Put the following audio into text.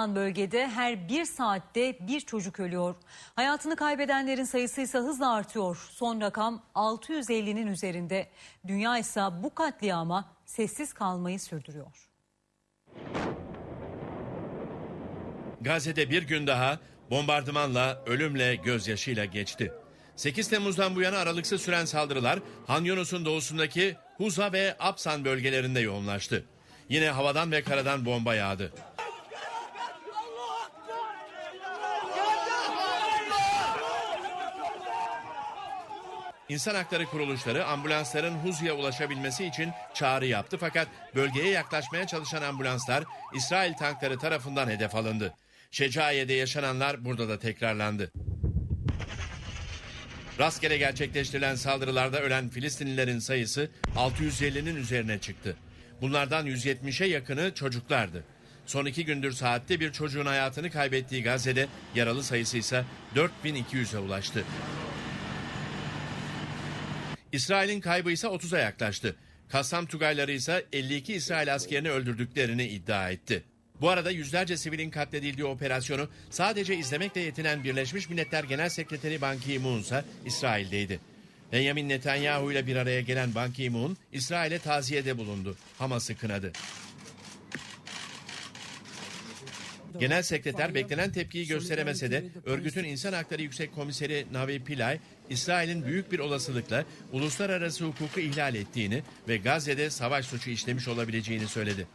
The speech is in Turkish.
bölgede her bir saatte bir çocuk ölüyor. Hayatını kaybedenlerin sayısı ise hızla artıyor. Son rakam 650'nin üzerinde. Dünya ise bu katliama sessiz kalmayı sürdürüyor. Gazze'de bir gün daha bombardımanla, ölümle, gözyaşıyla geçti. 8 Temmuz'dan bu yana aralıksız süren saldırılar Han Yunus'un doğusundaki Huza ve Absan bölgelerinde yoğunlaştı. Yine havadan ve karadan bomba yağdı. İnsan hakları kuruluşları ambulansların Huz'ya ulaşabilmesi için çağrı yaptı fakat bölgeye yaklaşmaya çalışan ambulanslar İsrail tankları tarafından hedef alındı. Şecaiye'de yaşananlar burada da tekrarlandı. Rastgele gerçekleştirilen saldırılarda ölen Filistinlilerin sayısı 650'nin üzerine çıktı. Bunlardan 170'e yakını çocuklardı. Son iki gündür saatte bir çocuğun hayatını kaybettiği Gazze'de yaralı sayısı ise 4200'e ulaştı. İsrail'in kaybı ise 30'a yaklaştı. Kassam Tugayları ise 52 İsrail askerini öldürdüklerini iddia etti. Bu arada yüzlerce sivilin katledildiği operasyonu sadece izlemekle yetinen Birleşmiş Milletler Genel Sekreteri Ban Ki-moon ise İsrail'deydi. Benjamin Netanyahu ile bir araya gelen Ban Ki-moon, İsrail'e taziyede bulundu. Hamas'ı kınadı. Genel sekreter beklenen tepkiyi gösteremese de örgütün İnsan Hakları Yüksek Komiseri Navi Pillay, İsrail'in büyük bir olasılıkla uluslararası hukuku ihlal ettiğini ve Gazze'de savaş suçu işlemiş olabileceğini söyledi.